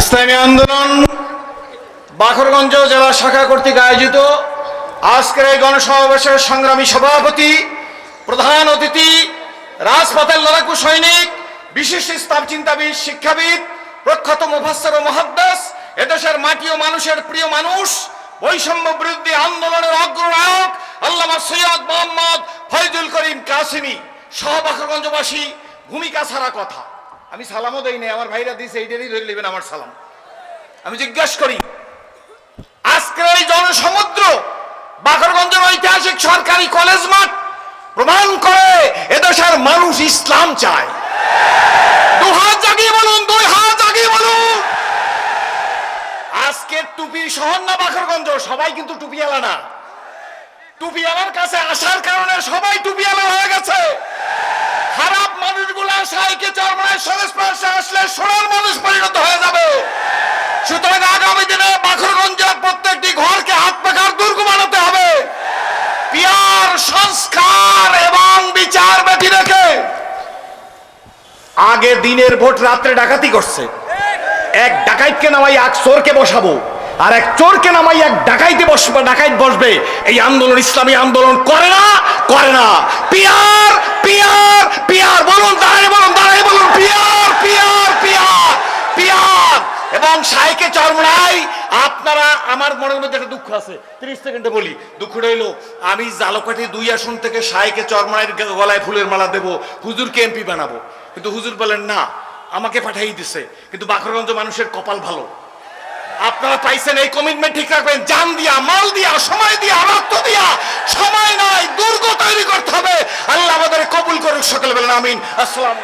ইসলামী আন্দোলন বাখরগঞ্জ জেলা শাখা কর্তৃক আয়োজিত আজকের এই গণসমাবেশের সংগ্রামী সভাপতি, প্রধান অতিথি, রাজপথের লড়াকু সৈনিক, বিশিষ্ট চিন্তাবিদ, শিক্ষাবিদ, প্রখ্যাত মুফাসসর ও মুহাদ্দিস, এদেশের মাটি ও মানুষের প্রিয় মানুষ, বৈষম্য বিরোধী আন্দোলনের অগ্রনায়ক আল্লামা সৈয়দ মোহাম্মদ ফয়জুল করিম কাসিমি, সহ বাখরগঞ্জবাসী ভূমিকা ছাড়া কথা। আমি সালামও দেই নাই, আমার ভাইরা দিছে, এইটারই ধরে নেবেন আমার সালাম। আমি জিজ্ঞাসা করি, আজকের এই জনসমুদ্র, বাকরগঞ্জের ঐতিহাসিক সরকারি কলেজ মাঠ প্রমাণ করে এদেশের মানুষ ইসলাম চায়। দু হাত জাগিয়ে বলুন, দুই হাত জাগিয়ে বলুন। আজকে টুপি শহর না বাকরগঞ্জ? সবাই কিন্তু টুপিওয়ালা না। টুপিওয়ালার কাছে আসার কারণে সবাই টুপিওয়ালা হয়ে গেছে। সংস্পর্শে আসলে সোনার মানুষ পরিণত হয়ে যাবে। সুতরাং আগামী দিনে বাখরগঞ্জের প্রত্যেকটি ঘরকে হাত পাখার দুর্গ বানাতে হবে। পিয়ার, সংস্কার এবং বিচার ব্যতি রেখে আগে দিনের ভোট রাত্রে ডাকাতি করছে। এক ডাকাইতকে নামাই এক চোরকে বসাবো, আর এক চোরকে নামাই এক ডাকাইতে বসবে ডাকাইত বসবে। এই আন্দোলন ইসলামী আন্দোলন করে না করে না। পিয়ার পিয়ার বলুন দাঁড়াই বলুন দাঁড়াই বলুন পিয়ার পিয়ার পিয়ার পিয়ার এবং সাইকে চরমড়াই আপনারা আমার মনের মধ্যে একটা দুঃখ আছে। তিরিশ সেকেন্ডে বলি, দুঃখটা হইল, আমি জালকাঠি দুই আসন থেকে সাইকে চরমড়াইয়ের গলায় ফুলের মালা দেবো, হুজুরকে এমপি বানাবো। কিন্তু হুজুর বলেন, না, আমাকে পাঠাই দিছে, কিন্তু বাকরগঞ্জ মানুষের কপাল ভালো। আপনারা পাইছেন এই কমিটমেন্ট ঠিক রাখবেন। জান দিয়া, মাল দিয়া, সময় দিয়া রক্ত দিয়া, সময় নয় দুর্গ তৈরি করতে হবে। আল্লাহ আমাদের কবুল করুক সকালবেলা আমিন। আসসালামু